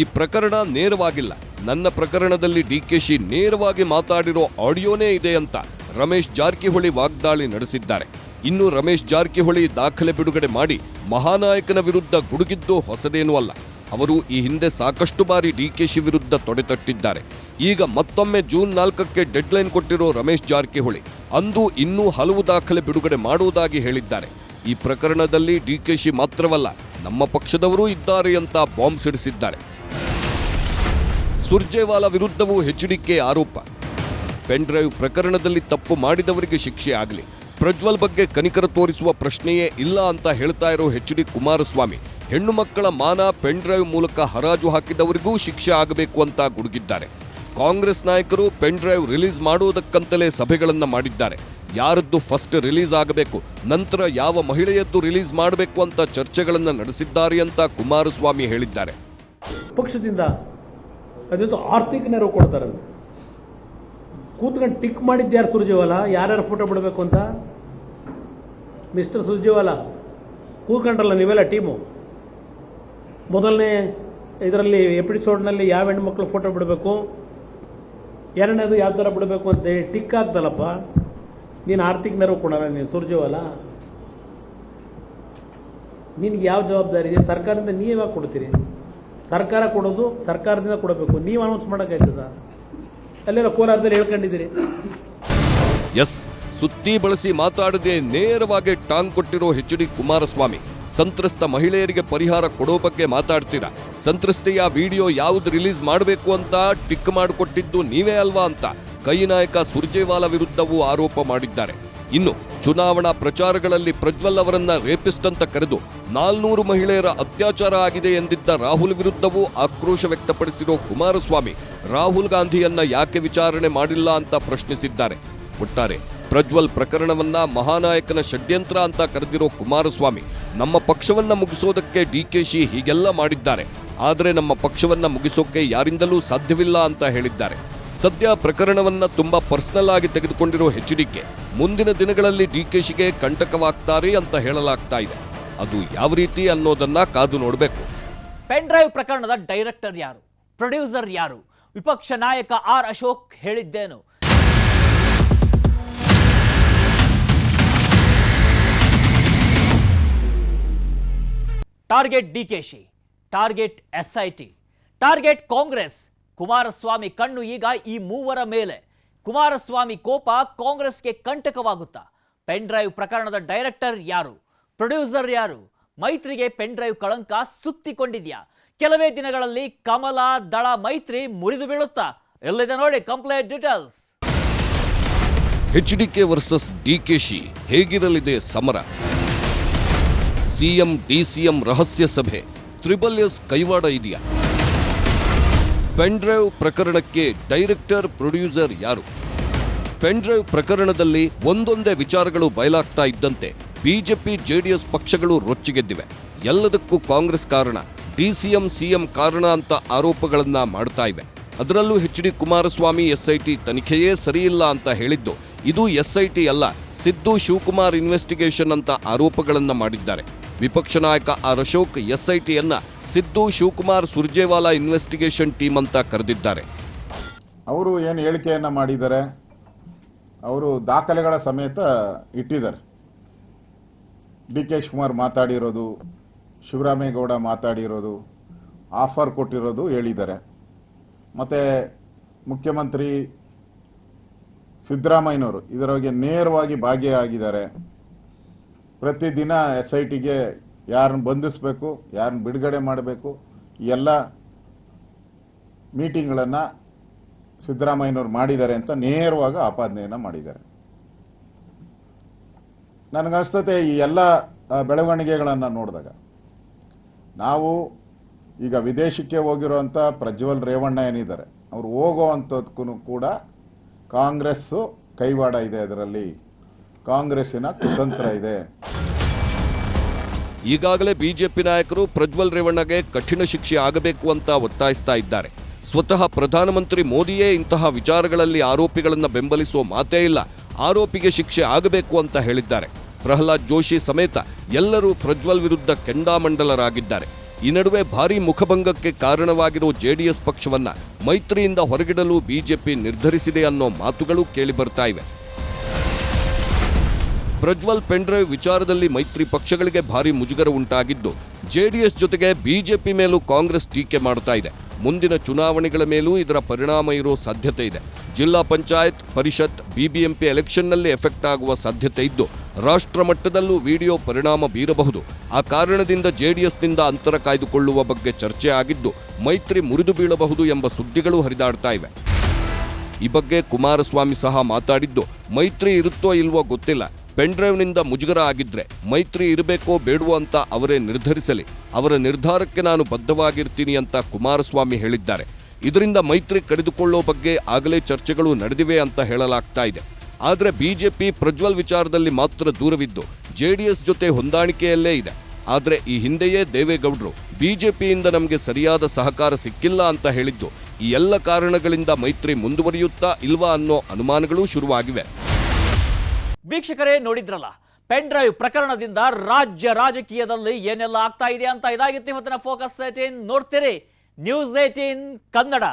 [SPEAKER 4] ಈ ಪ್ರಕರಣ ನೇರವಾಗಿಲ್ಲ. ನನ್ನ ಪ್ರಕರಣದಲ್ಲಿ ಡಿ ಕೆ ಶಿ ನೇರವಾಗಿ ಮಾತಾಡಿರೋ ಆಡಿಯೋನೇ ಇದೆ ಅಂತ ರಮೇಶ್ ಜಾರಕಿಹೊಳಿ ವಾಗ್ದಾಳಿ ನಡೆಸಿದ್ದಾರೆ. ಇನ್ನು ರಮೇಶ್ ಜಾರಕಿಹೊಳಿ ದಾಖಲೆ ಬಿಡುಗಡೆ ಮಾಡಿ ಮಹಾನಾಯಕನ ವಿರುದ್ಧ ಗುಡುಗಿದ್ದು ಹೊಸದೇನೂ ಅಲ್ಲ. ಅವರು ಈ ಹಿಂದೆ ಸಾಕಷ್ಟು ಬಾರಿ ಡಿ ಡಿಕೆಶಿ ವಿರುದ್ಧ ತೊಡೆತಟ್ಟಿದ್ದಾರೆ ಈಗ ಮತ್ತೊಮ್ಮೆ ಜೂನ್ ನಾಲ್ಕಕ್ಕೆ ಡೆಡ್ಲೈನ್ ಕೊಟ್ಟಿರೋ ರಮೇಶ್ ಜಾರಕಿಹೊಳಿ ಅಂದು ಇನ್ನೂ ಹಲವು ದಾಖಲೆ ಬಿಡುಗಡೆ ಮಾಡುವುದಾಗಿ ಹೇಳಿದ್ದಾರೆ. ಈ ಪ್ರಕರಣದಲ್ಲಿ ಡಿಕೆಶಿ ಮಾತ್ರವಲ್ಲ, ನಮ್ಮ ಪಕ್ಷದವರೂ ಇದ್ದಾರೆ ಅಂತ ಬಾಂಬ್ ಸಿಡಿಸಿದ್ದಾರೆ. ಸುರ್ಜೇವಾಲಾ ವಿರುದ್ಧವೂ ಎಚ್ಡಿಕೆ ಆರೋಪ. ಪೆನ್ ಡ್ರೈವ್ ಪ್ರಕರಣದಲ್ಲಿ ತಪ್ಪು ಮಾಡಿದವರಿಗೆ ಶಿಕ್ಷೆ ಆಗಲಿ. ಪ್ರಜ್ವಲ್ ಬಗ್ಗೆ ಕನಿಕರ ತೋರಿಸುವ ಪ್ರಶ್ನೆಯೇ ಇಲ್ಲ ಅಂತ ಹೇಳ್ತಾ ಇರೋ ಎಚ್ ಡಿ ಕುಮಾರಸ್ವಾಮಿ ಹೆಣ್ಣು ಮಕ್ಕಳ ಮಾನ, ಪೆನ್ ಡ್ರೈವ್ ಮೂಲಕ ಹರಾಜು ಹಾಕಿದವರಿಗೂ ಶಿಕ್ಷೆ ಆಗಬೇಕು ಅಂತ ಗುಡುಗಿದ್ದಾರೆ. ಕಾಂಗ್ರೆಸ್ ನಾಯಕರು ಪೆನ್ ಡ್ರೈವ್ ರಿಲೀಸ್ ಮಾಡುವುದಕ್ಕಂತಲೇ ಸಭೆಗಳನ್ನು ಮಾಡಿದ್ದಾರೆ. ಯಾರದ್ದು ಫಸ್ಟ್ ರಿಲೀಸ್ ಆಗಬೇಕು, ನಂತರ ಯಾವ ಮಹಿಳೆಯದ್ದು ರಿಲೀಸ್ ಮಾಡಬೇಕು ಅಂತ ಚರ್ಚೆಗಳನ್ನು ನಡೆಸಿದ್ದಾರೆ ಅಂತ ಕುಮಾರಸ್ವಾಮಿ ಹೇಳಿದ್ದಾರೆ.
[SPEAKER 2] ಪಕ್ಷದಿಂದ ಅದೊಂದು ಆರ್ಥಿಕ ನೆರವು ಕೊಡ್ತಾರೆ ಕೂತ್ಕೊಂಡು ಟಿಕ್ ಮಾಡಿದ್ದು ಯಾರು ಸುರ್ಜೇವಾಲ? ಯಾರ್ಯಾರು ಫೋಟೋ ಬಿಡಬೇಕು ಅಂತ? ಮಿಸ್ಟರ್ ಸುರ್ಜೇವಾಲ. ಕೂತ್ಕೊಂಡ್ರಲ್ಲ ನೀವೆಲ್ಲ ಟೀಮು ಮೊದಲನೇ ಇದರಲ್ಲಿ ಎಪಿಸೋಡ್ನಲ್ಲಿ ಯಾವ ಹೆಣ್ಮಕ್ಳು ಫೋಟೋ ಬಿಡಬೇಕು? ಎರಡನೇದು ಯಾವ ಥರ ಬಿಡಬೇಕು ಅಂತ ಹೇಳಿ ಟಿಕ್ ಆಗ್ತಲ್ಲಪ್ಪ. ನೀನು ಆರ್ಥಿಕ ನೆರವು ಕೊಡೋಣ ನೀನು ಸುರ್ಜೇವಲ್ಲ ನಿನಗೆ ಯಾವ ಜವಾಬ್ದಾರಿ ಇದೆ? ಸರ್ಕಾರದಿಂದ ಯಾವಾಗ ಕೊಡ್ತೀರಿ? ಸರ್ಕಾರ ಕೊಡೋದು ಸರ್ಕಾರದಿಂದ ಕೊಡಬೇಕು. ನೀವು ಅನೌನ್ಸ್ ಮಾಡೋಕ್ಕಾಯ್ತದ ಅಲ್ಲೆಲ್ಲ ಕೋಲಾರದಲ್ಲಿ ಹೇಳ್ಕೊಂಡಿದ್ದೀರಿ.
[SPEAKER 4] ಎಸ್, ಸುತ್ತಿ ಬಳಸಿ ಮಾತಾಡದೆ ನೇರವಾಗಿ ಟಾಂಗ್ ಕೊಟ್ಟಿರೋ ಎಚ್ ಡಿ ಕುಮಾರಸ್ವಾಮಿ. ಸಂತ್ರಸ್ತ ಮಹಿಳೆಯರಿಗೆ ಪರಿಹಾರ ಕೊಡೋ ಬಗ್ಗೆ ಮಾತಾಡ್ತೀರಾ? ಸಂತ್ರಸ್ತೆಯ ವಿಡಿಯೋ ಯಾವ್ದು ರಿಲೀಸ್ ಮಾಡಬೇಕು ಅಂತ ಟಿಕ್ ಮಾಡಿಕೊಟ್ಟಿದ್ದು ನೀವೇ ಅಲ್ವಾ ಅಂತ ಕೈ ನಾಯಕ ಸುರ್ಜೇವಾಲಾ ವಿರುದ್ಧವೂ ಆರೋಪ ಮಾಡಿದ್ದಾರೆ. ಇನ್ನು ಚುನಾವಣಾ ಪ್ರಚಾರಗಳಲ್ಲಿ ಪ್ರಜ್ವಲ್ ಅವರನ್ನ ರೇಪಿಸ್ಟ್ ಅಂತ ಕರೆದು ನಾಲ್ನೂರು ಮಹಿಳೆಯರ ಅತ್ಯಾಚಾರ ಆಗಿದೆ ಎಂದಿದ್ದ ರಾಹುಲ್ ವಿರುದ್ಧವೂ ಆಕ್ರೋಶ ವ್ಯಕ್ತಪಡಿಸಿರೋ ಕುಮಾರಸ್ವಾಮಿ ರಾಹುಲ್ ಗಾಂಧಿಯನ್ನ ಯಾಕೆ ವಿಚಾರಣೆ ಮಾಡಿಲ್ಲ ಅಂತ ಪ್ರಶ್ನಿಸಿದ್ದಾರೆ. ಒಟ್ಟಾರೆ ಪ್ರಜ್ವಲ್ ಪ್ರಕರಣವನ್ನ ಮಹಾನಾಯಕನ ಷಡ್ಯಂತ್ರ ಅಂತ ಕರೆದಿರೋ ಕುಮಾರಸ್ವಾಮಿ ನಮ್ಮ ಪಕ್ಷವನ್ನ ಮುಗಿಸೋದಕ್ಕೆ ಡಿ ಕೆ ಶಿ ಹೀಗೆಲ್ಲ ಮಾಡಿದ್ದಾರೆ. ಆದರೆ ನಮ್ಮ ಪಕ್ಷವನ್ನ ಮುಗಿಸೋಕೆ ಯಾರಿಂದಲೂ ಸಾಧ್ಯವಿಲ್ಲ ಅಂತ ಹೇಳಿದ್ದಾರೆ. ಸದ್ಯ ಪ್ರಕರಣವನ್ನ ತುಂಬಾ ಪರ್ಸನಲ್ ಆಗಿ ತೆಗೆದುಕೊಂಡಿರೋ ಕೆ ಮುಂದಿನ ದಿನಗಳಲ್ಲಿ ಡಿ ಕೆ ಶಿಗೆ ಕಂಟಕವಾಗ್ತಾರೆ ಅಂತ ಹೇಳಲಾಗ್ತಾ ಇದೆ. ಅದು ಯಾವ ರೀತಿ ಅನ್ನೋದನ್ನ ಕಾದು ನೋಡಬೇಕು.
[SPEAKER 1] ಪೆನ್ ಡ್ರೈವ್ ಪ್ರಕರಣದ ಡೈರೆಕ್ಟರ್ ಯಾರು? ಪ್ರೊಡ್ಯೂಸರ್ ಯಾರು? ವಿಪಕ್ಷ ನಾಯಕ ಆರ್ ಅಶೋಕ್ ಹೇಳಿದ್ದೇನು? Target D DKShi, target SIT, target Congress. Kumaraswamy ಕಣ್ಣು ಈಗ ಈ ಮೂವರ ಮೇಲೆ. ಕುಮಾರಸ್ವಾಮಿ ಕೋಪ ಕಾಂಗ್ರೆಸ್ಗೆ ಕಂಟಕವಾಗುತ್ತಾ? ಪೆನ್ ಡ್ರೈವ್ ಪ್ರಕರಣದ ಡೈರೆಕ್ಟರ್ ಯಾರು? ಪ್ರೊಡ್ಯೂಸರ್ ಯಾರು? ಮೈತ್ರಿಗೆ ಪೆನ್ ಡ್ರೈವ್ ಕಳಂಕ ಸುತ್ತಿಕೊಂಡಿದೆಯಾ? ಕೆಲವೇ ದಿನಗಳಲ್ಲಿ ಕಮಲ, ದಳ, ಮೈತ್ರಿ ಮುರಿದು ಬೀಳುತ್ತಾ? ಎಲ್ಲಿದೆ ನೋಡಿ complaint details.
[SPEAKER 4] H D K versus D K Shi ಹೇಗಿರಲಿದೆ ಸಮರ? ಸಿಎಂ, ಡಿಸಿಎಂ ರಹಸ್ಯ ಸಭೆ. ತ್ರಿಬಲ್ ಎಸ್ ಕೈವಾಡ ಇದೆಯಾ? ಪೆನ್ಡ್ರೈವ್ ಪ್ರಕರಣಕ್ಕೆ ಡೈರೆಕ್ಟರ್, ಪ್ರೊಡ್ಯೂಸರ್ ಯಾರು? ಪೆನ್ಡ್ರೈವ್ ಪ್ರಕರಣದಲ್ಲಿ ಒಂದೊಂದೇ ವಿಚಾರಗಳು ಬಯಲಾಗ್ತಾ ಇದ್ದಂತೆ ಬಿಜೆಪಿ, ಜೆಡಿಎಸ್ ಪಕ್ಷಗಳು ರೊಚ್ಚಿಗೆದ್ದಿವೆ. ಎಲ್ಲದಕ್ಕೂ ಕಾಂಗ್ರೆಸ್ ಕಾರಣ, ಡಿಸಿಎಂ, ಸಿಎಂ ಕಾರಣ ಅಂತ ಆರೋಪಗಳನ್ನ ಮಾಡ್ತಾ ಇವೆ. ಅದರಲ್ಲೂ ಎಚ್ ಡಿ ಕುಮಾರಸ್ವಾಮಿ ಎಸ್ಐಟಿ ತನಿಖೆಯೇ ಸರಿಯಿಲ್ಲ ಅಂತ ಹೇಳಿದ್ದು, ಇದು ಎಸ್ಐಟಿ ಅಲ್ಲ, ಸಿದ್ದು ಶಿವಕುಮಾರ್ ಇನ್ವೆಸ್ಟಿಗೇಷನ್ ಅಂತ ಆರೋಪಗಳನ್ನು ಮಾಡಿದ್ದಾರೆ. ವಿಪಕ್ಷ ನಾಯಕ ಆರ್ ಅಶೋಕ್ ಎಸ್ಐಟಿಯನ್ನ ಸಿದ್ದು ಶಿವಕುಮಾರ್ ಸುರ್ಜೇವಾಲಾ ಇನ್ವೆಸ್ಟಿಗೇಷನ್ ಟೀಮ್ ಅಂತ ಕರೆದಿದ್ದಾರೆ.
[SPEAKER 10] ಅವರು ಏನು ಹೇಳಿಕೆಯನ್ನ ಮಾಡಿದ್ದಾರೆ? ಅವರು ದಾಖಲೆಗಳ ಸಮೇತ ಇಟ್ಟಿದ್ದಾರೆ. ಡಿ ಕೆ ಶಿವಕುಮಾರ್ ಮಾತಾಡಿರೋದು, ಶಿವರಾಮೇಗೌಡ ಮಾತಾಡಿರೋದು, ಆಫರ್ ಕೊಟ್ಟಿರೋದು ಹೇಳಿದ್ದಾರೆ. ಮತ್ತೆ ಮುಖ್ಯಮಂತ್ರಿ ಸಿದ್ದರಾಮಯ್ಯನವರು ಇದರೊಳಗೆ ನೇರವಾಗಿ ಭಾಗಿಯಾಗಿದ್ದಾರೆ. ಪ್ರತಿದಿನ ಎಸ್ ಐ ಟಿಗೆ ಯಾರನ್ನ ಬಂಧಿಸಬೇಕು, ಯಾರನ್ನ ಬಿಡುಗಡೆ ಮಾಡಬೇಕು ಎಲ್ಲ ಮೀಟಿಂಗ್ಗಳನ್ನ ಸಿದ್ದರಾಮಯ್ಯನವರು ಮಾಡಿದ್ದಾರೆ ಅಂತ ನೇರವಾಗಿ ಆಪಾದನೆಯನ್ನ ಮಾಡಿದ್ದಾರೆ. ನನಗನ್ಸ್ತತೆ ಈ ಎಲ್ಲ ಬೆಳವಣಿಗೆಗಳನ್ನು ನೋಡಿದಾಗ. ನಾವು ಈಗ ವಿದೇಶಕ್ಕೆ ಹೋಗಿರುವಂತ ಪ್ರಜ್ವಲ್ ರೇವಣ್ಣ ಏನಿದ್ದಾರೆ, ಅವರು ಹೋಗುವಂಥದ್ಕೂ ಕೂಡ ಕಾಂಗ್ರೆಸ್ ಕೈವಾಡ ಇದೆ ಅದರಲ್ಲಿ. ಕಾಂಗ್ರೆಸ್ಸಿನ ಕುತಂತ್ರ ಇದೆ.
[SPEAKER 4] ಈಗಾಗಲೇ ಬಿಜೆಪಿ ನಾಯಕರು ಪ್ರಜ್ವಲ್ ರೇವಣ್ಣಗೆ ಕಠಿಣ ಶಿಕ್ಷೆ ಆಗಬೇಕು ಅಂತ ಒತ್ತಾಯಿಸ್ತಾ ಇದ್ದಾರೆ. ಸ್ವತಃ ಪ್ರಧಾನಮಂತ್ರಿ ಮೋದಿಯೇ ಇಂತಹ ವಿಚಾರಗಳಲ್ಲಿ ಆರೋಪಿಗಳನ್ನು ಬೆಂಬಲಿಸುವ ಮಾತೇ ಇಲ್ಲ. ಆರೋಪಿಗೆ ಶಿಕ್ಷೆ ಆಗಬೇಕು ಅಂತ ಹೇಳಿದ್ದಾರೆ. ಪ್ರಹ್ಲಾದ್ ಜೋಶಿ ಸಮೇತ ಎಲ್ಲರೂ ಪ್ರಜ್ವಲ್ ವಿರುದ್ಧ ಕೆಂಡಾಮಂಡಲರಾಗಿದ್ದಾರೆ. ಈ ನಡುವೆ ಭಾರೀ ಮುಖಭಂಗಕ್ಕೆ ಕಾರಣವಾಗಿರೋ ಜೆಡಿಎಸ್ ಪಕ್ಷವನ್ನ ಮೈತ್ರಿಯಿಂದ ಹೊರಗಿಡಲು ಬಿಜೆಪಿ ನಿರ್ಧರಿಸಿದೆ ಅನ್ನೋ ಮಾತುಗಳು ಕೇಳಿಬರ್ತಾ ಇವೆ. ಪ್ರಜ್ವಲ್ ಪೆಂಡ್ರೈವ್ ವಿಚಾರದಲ್ಲಿ ಮೈತ್ರಿ ಪಕ್ಷಗಳಿಗೆ ಭಾರಿ ಮುಜುಗರ ಉಂಟಾಗಿದ್ದು, ಜೆಡಿಎಸ್ ಜೊತೆಗೆ ಬಿಜೆಪಿ ಮೇಲೂ ಕಾಂಗ್ರೆಸ್ ಟೀಕೆ ಮಾಡ್ತಾ ಇದೆ. ಮುಂದಿನ ಚುನಾವಣೆಗಳ ಮೇಲೂ ಇದರ ಪರಿಣಾಮ ಇರೋ ಸಾಧ್ಯತೆ ಇದೆ. ಜಿಲ್ಲಾ ಪಂಚಾಯತ್, ಪರಿಷತ್, ಬಿಬಿಎಂಪಿ ಎಲೆಕ್ಷನ್ನಲ್ಲಿ ಎಫೆಕ್ಟ್ ಆಗುವ ಸಾಧ್ಯತೆ ಇದ್ದು, ರಾಷ್ಟ್ರ ಮಟ್ಟದಲ್ಲೂ ವಿಡಿಯೋ ಪರಿಣಾಮ ಬೀರಬಹುದು. ಆ ಕಾರಣದಿಂದ ಜೆಡಿಎಸ್ನಿಂದ ಅಂತರ ಕಾಯ್ದುಕೊಳ್ಳುವ ಬಗ್ಗೆ ಚರ್ಚೆ ಆಗಿದ್ದು, ಮೈತ್ರಿ ಮುರಿದು ಬೀಳಬಹುದು ಎಂಬ ಸುದ್ದಿಗಳು ಹರಿದಾಡ್ತಾ ಇವೆ. ಈ ಬಗ್ಗೆ ಕುಮಾರಸ್ವಾಮಿ ಸಹ ಮಾತಾಡಿದ್ದು, ಮೈತ್ರಿ ಇರುತ್ತೋ ಇಲ್ವೋ ಗೊತ್ತಿಲ್ಲ. ಪೆನ್ಡ್ರೈವ್ನಿಂದ ಮುಜುಗರ ಆಗಿದ್ರೆ ಮೈತ್ರಿ ಇರಬೇಕೋ ಬೇಡವೋ ಅಂತ ಅವರೇ ನಿರ್ಧರಿಸಲಿ. ಅವರ ನಿರ್ಧಾರಕ್ಕೆ ನಾನು ಬದ್ಧವಾಗಿರ್ತೀನಿ ಅಂತ ಕುಮಾರಸ್ವಾಮಿ ಹೇಳಿದ್ದಾರೆ. ಇದರಿಂದ ಮೈತ್ರಿ ಕಡಿದುಕೊಳ್ಳೋ ಬಗ್ಗೆ ಆಗಲೇ ಚರ್ಚೆಗಳು ನಡೆದಿವೆ ಅಂತ ಹೇಳಲಾಗ್ತಾ ಇದೆ. ಆದರೆ ಬಿಜೆಪಿ ಪ್ರಜ್ವಲ್ ವಿಚಾರದಲ್ಲಿ ಮಾತ್ರ ದೂರವಿದ್ದು ಜೆಡಿಎಸ್ ಜೊತೆ ಹೊಂದಾಣಿಕೆಯಲ್ಲೇ ಇದೆ. ಆದರೆ ಈ ಹಿಂದೆಯೇ ದೇವೇಗೌಡರು ಬಿಜೆಪಿಯಿಂದ ನಮಗೆ ಸರಿಯಾದ ಸಹಕಾರ ಸಿಕ್ಕಿಲ್ಲ ಅಂತ ಹೇಳಿದ್ದು ಈ ಎಲ್ಲ ಕಾರಣಗಳಿಂದ ಮೈತ್ರಿ ಮುಂದುವರಿಯುತ್ತಾ ಇಲ್ವಾ ಅನ್ನೋ ಅನುಮಾನಗಳೂ ಶುರುವಾಗಿವೆ.
[SPEAKER 1] ವೀಕ್ಷಕರೇ ನೋಡಿದ್ರಲ್ಲ ಪೆನ್ ಡ್ರೈವ್ ಪ್ರಕರಣದಿಂದ ರಾಜ್ಯ ರಾಜಕೀಯದಲ್ಲಿ ಏನೆಲ್ಲ ಆಗ್ತಾ ಇದೆ ಅಂತ ಇದಾಗಿತ್ತು ಇವತ್ತಿನ ಫೋಕಸ್ ಏಟೀನ್ ನೋಡ್ತೀರಿ. News eighteen Kannada.